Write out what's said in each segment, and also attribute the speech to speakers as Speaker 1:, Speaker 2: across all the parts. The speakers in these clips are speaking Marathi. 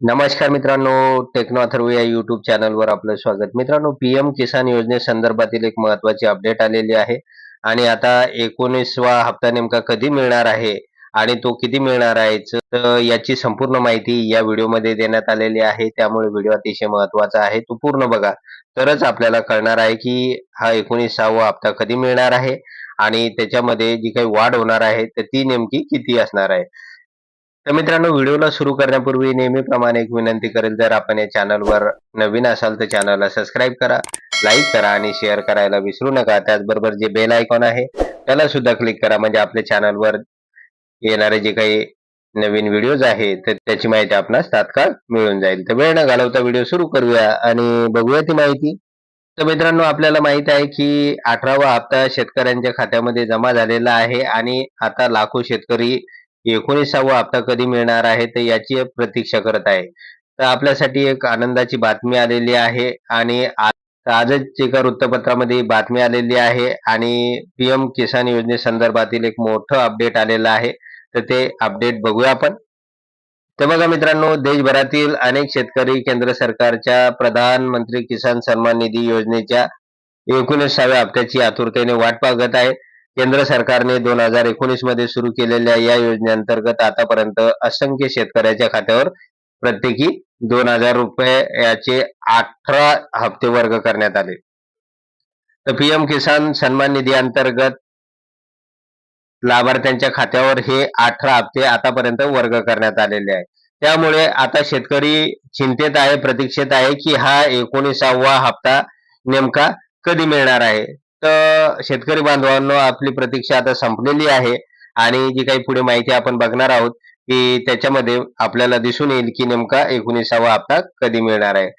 Speaker 1: नमस्कार मित्रांनो टेक्नो अथर्व या युट्यूब चॅनलवर आपलं स्वागत. मित्रांनो पीएम किसान योजनेसंदर्भातील एक महत्वाची अपडेट आलेली आहे. आणि आता एकोणीसवा हप्ता नेमका कधी मिळणार आहे आणि तो किती मिळणार आहे याची संपूर्ण माहिती या व्हिडिओमध्ये देण्यात आलेली आहे. त्यामुळे व्हिडिओ अतिशय महत्त्वाचा आहे. तो पूर्ण बघा. तरच आपल्याला कळणार आहे की हा एकोणीसावा हप्ता कधी मिळणार आहे आणि त्याच्यामध्ये जी काही वाढ होणार आहे तर ती नेमकी किती असणार आहे. तर मित्रांनो व्हिडिओला सुरू करण्यापूर्वी नेहमीप्रमाणे एक विनंती करेल जर आपण या चॅनलवर नवीन असाल तर चॅनलला सबस्क्राईब करा लाईक करा आणि शेअर करायला विसरू नका. त्याचबरोबर जे बेल आयकॉन आहे त्याला सुद्धा क्लिक करा. म्हणजे आपल्या चॅनलवर येणारे जे काही नवीन व्हिडिओज आहेत तर त्याची माहिती आपणास तात्काळ मिळून जाईल. तर वेळ न घालवता व्हिडिओ सुरू करूया आणि बघूया ती माहिती. तर मित्रांनो आपल्याला माहीत आहे की अठरावा हप्ता शेतकऱ्यांच्या खात्यामध्ये जमा झालेला आहे आणि आता लाखो शेतकरी एकोणीसावा हप्ता कधी मिळणार आहे तर याची प्रतीक्षा करत आहे. तर आपल्यासाठी एक आनंदाची बातमी आलेली आहे आणि आजच एका वृत्तपत्रामध्ये बातमी आलेली आहे आणि पीएम किसान योजनेसंदर्भातील एक मोठं अपडेट आलेलं आहे. तर ते अपडेट बघूया आपण. तर बघा मित्रांनो देशभरातील अनेक शेतकरी केंद्र सरकारच्या प्रधानमंत्री किसान सन्मान निधी योजनेच्या एकोणीसाव्या हप्त्याची आतुरतेने वाट पाहत आहे केंद्र सरकारने दोन हजार एकोणीसमध्ये सुरू केलेल्या या योजनेअंतर्गत आतापर्यंत असंख्य शेतकऱ्याच्या खात्यावर प्रत्येकी दोन हजार रुपये याचे अठरा हप्ते वर्ग करण्यात आले. तर पीएम किसान सन्मान निधी अंतर्गत लाभार्थ्यांच्या खात्यावर हे अठरा हप्ते आतापर्यंत वर्ग करण्यात आलेले आहे त्यामुळे आता शेतकरी चिंतेत आहे प्रतीक्षेत आहे की हा एकोणीसावा हप्ता नेमका कधी मिळणार आहे? शेतकरी बांधवांनो आपली प्रतीक्षा आता संपलेली आहे. आणि जी काही पुढे माहिती आपण बघणार आहोत की त्याच्यामध्ये आपल्याला दिसून येईल की नेमका एकोणीसावा हप्ता कधी मिळणार आहे.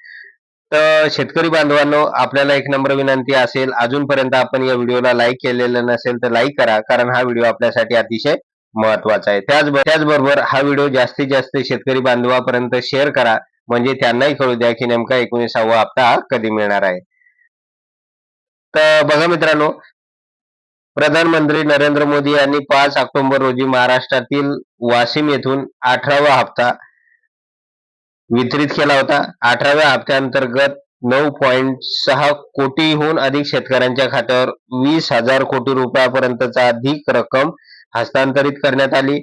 Speaker 1: तर शेतकरी बांधवांनो आपल्याला एक नंबर विनंती असेल अजूनपर्यंत आपण या व्हिडिओला लाईक केलेलं नसेल तर लाईक करा कारण हा व्हिडिओ आपल्यासाठी अतिशय महत्त्वाचा आहे. त्याचबरोबर हा व्हिडिओ जास्तीत जास्त शेतकरी बांधवापर्यंत शेअर करा म्हणजे त्यांनाही कळू द्या की नेमका एकोणीसावा हप्ता कधी मिळणार आहे. तर बघा मित्रांनो प्रधानमंत्री नरेंद्र मोदी यांनी पाच ऑक्टोबर रोजी महाराष्ट्रातील वाशिम येथून अठरावा हप्ता वितरित केला होता. अठराव्या हप्त्याअंतर्गत नऊ पॉईंट सहा कोटीहून अधिक शेतकऱ्यांच्या खात्यावर वीस हजार कोटी रुपयापर्यंतचा अधिक रक्कम हस्तांतरित करण्यात आली.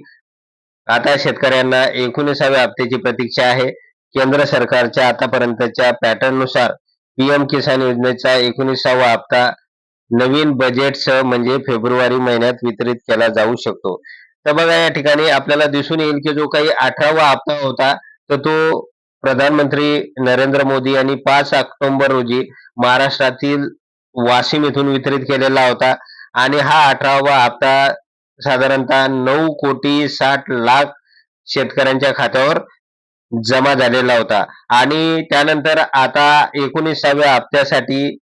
Speaker 1: आता शेतकऱ्यांना एकोणीसाव्या हप्त्याची प्रतीक्षा आहे. केंद्र सरकारच्या आतापर्यंतच्या पॅटर्ननुसार पीएम किसान योजनेचा एकोणीसावा हप्ता नवीन बजेटसह म्हणजे फेब्रुवारी महिन्यात वितरित केला जाऊ शकतो. तर बघा या ठिकाणी आपल्याला दिसून येईल की जो काही अठरावा हप्ता होता तर तो प्रधानमंत्री नरेंद्र मोदी यांनी पाच ऑक्टोबर रोजी महाराष्ट्रातील वाशिम येथून वितरित केलेला होता. आणि हा अठरावा हप्ता साधारणतः नऊ कोटी साठ लाख शेतकऱ्यांच्या खात्यावर जमा झालेला होता. आणि त्यानंतर आता एकोणीसाव्या हप्त्यासाठी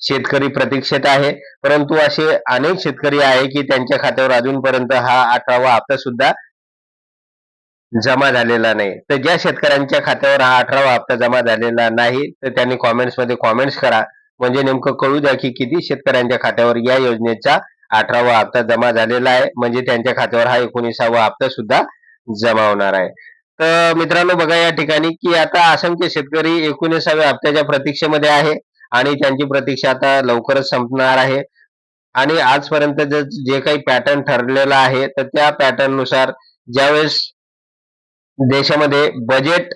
Speaker 1: शेतकरी प्रतीक्षेत आहे. परंतु असे अनेक शेतकरी आहे की त्यांच्या खात्यावर अजूनपर्यंत हा अठरावा हप्ता सुद्धा जमा झालेला नाही. तर ज्या शेतकऱ्यांच्या खात्यावर हा अठरावा हप्ता जमा झालेला नाही तर त्यांनी कॉमेंट्समध्ये कॉमेंट्स करा. म्हणजे नेमकं कळू द्या की किती शेतकऱ्यांच्या खात्यावर या योजनेचा अठरावा हप्ता जमा झालेला आहे. म्हणजे त्यांच्या खात्यावर हा एकोणीसावा हप्ता सुद्धा जमा होणार आहे. तर मित्रांनो बघा या ठिकाणी की आता आसामचे शेतकरी एकोणीसाव्या हप्त्याच्या प्रतीक्षेमध्ये आहे आणि त्यांची प्रतीक्षा आता लवकरच संपणार आहे. आणि आजपर्यंत जे काही पॅटर्न ठरलेला आहे तर त्या पॅटर्ननुसार ज्यावेळेस देशामध्ये बजेट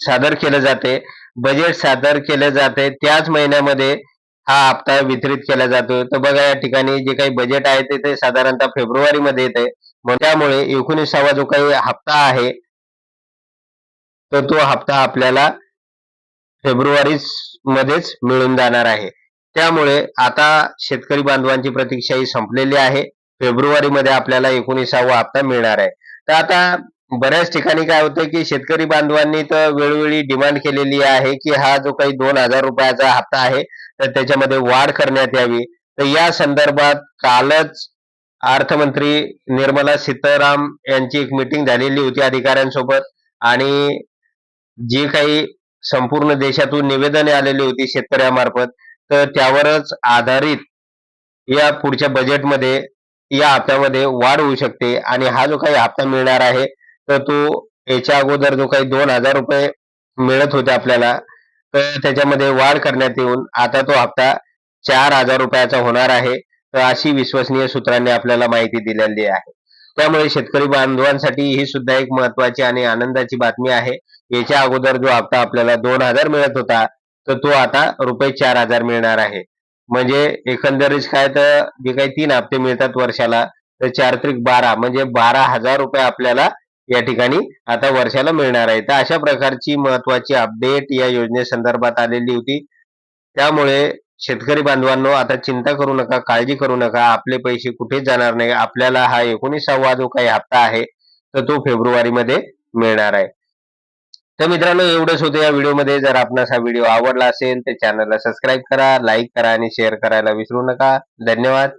Speaker 1: सादर केलं जाते बजेट सादर केले जाते त्याच महिन्यामध्ये हा हप्ता वितरित केला जातो. तर बघा या ठिकाणी जे काही बजेट आहे ते साधारणतः फेब्रुवारी मध्ये येते त्यामुळे एकोणीसावा जो काही हप्ता आहे तर तो हप्ता आपल्याला फेब्रुवारी मध्येच मिळून जाणार आहे. त्यामुळे आता शेतकरी बांधवांची प्रतीक्षा ही संपलेली आहे. फेब्रुवारी मध्ये आपल्याला एकोणीसावा हप्ता मिळणार आहे. तर आता बऱ्याच ठिकाणी काय होतं की शेतकरी बांधवांनी तर वेळोवेळी डिमांड केलेली आहे की हा जो काही दोन हजार रुपयाचा हप्ता आहे तर त्याच्यामध्ये वाढ करण्यात यावी. तर या संदर्भात कालच अर्थमंत्री निर्मला सीताराम यांची एक मिटिंग झालेली होती अधिकाऱ्यांसोबत आणि जी काही संपूर्ण देशातून निवेदने आलेली होती शेतकऱ्यामार्फत तर त्यावरच आधारित या पुढच्या बजेटमध्ये या हप्त्यामध्ये वाढ होऊ शकते. आणि हा जो काही हप्ता मिळणार आहे तर तो याच्या अगोदर जो काही दोन हजार रुपये मिळत होते आपल्याला तर त्याच्यामध्ये वाढ करण्यात येऊन आता तो हप्ता चार हजार रुपयाचा होणार आहे. तर अशी विश्वसनीय सूत्रांनी आपल्याला माहिती दिलेली आहे. त्यामुळे शेतकरी बांधवांसाठी ही सुद्धा एक महत्वाची आणि आनंदाची बातमी आहे. याच्या अगोदर जो हप्ता आपल्याला दोन हजार मिळत होता तर तो आता रुपये चार हजार मिळणार आहे. म्हणजे एकंदरीत काय तर जे काही तीन हप्ते मिळतात वर्षाला तर चार त्रिक बारा म्हणजे बारा हजार रुपये आपल्याला या ठिकाणी आता वर्षाला मिळणार आहे. तर अशा प्रकारची महत्वाची अपडेट या योजनेसंदर्भात आलेली होती. त्यामुळे शेतकरी बांधवांनो आता चिंता करू नका काळजी करू नका. आपले पैसे कुठेच जाणार नाही. आपल्याला हा एकोणीसावा जो काही हप्ता आहे तर तो फेब्रुवारीमध्ये मिळणार आहे. तर मित्रांनो एवढंच होतं या व्हिडिओमध्ये. जर आपणास हा व्हिडिओ आवडला असेल तर चॅनलला सबस्क्राईब करा लाईक करा आणि शेअर करायला विसरू नका. धन्यवाद.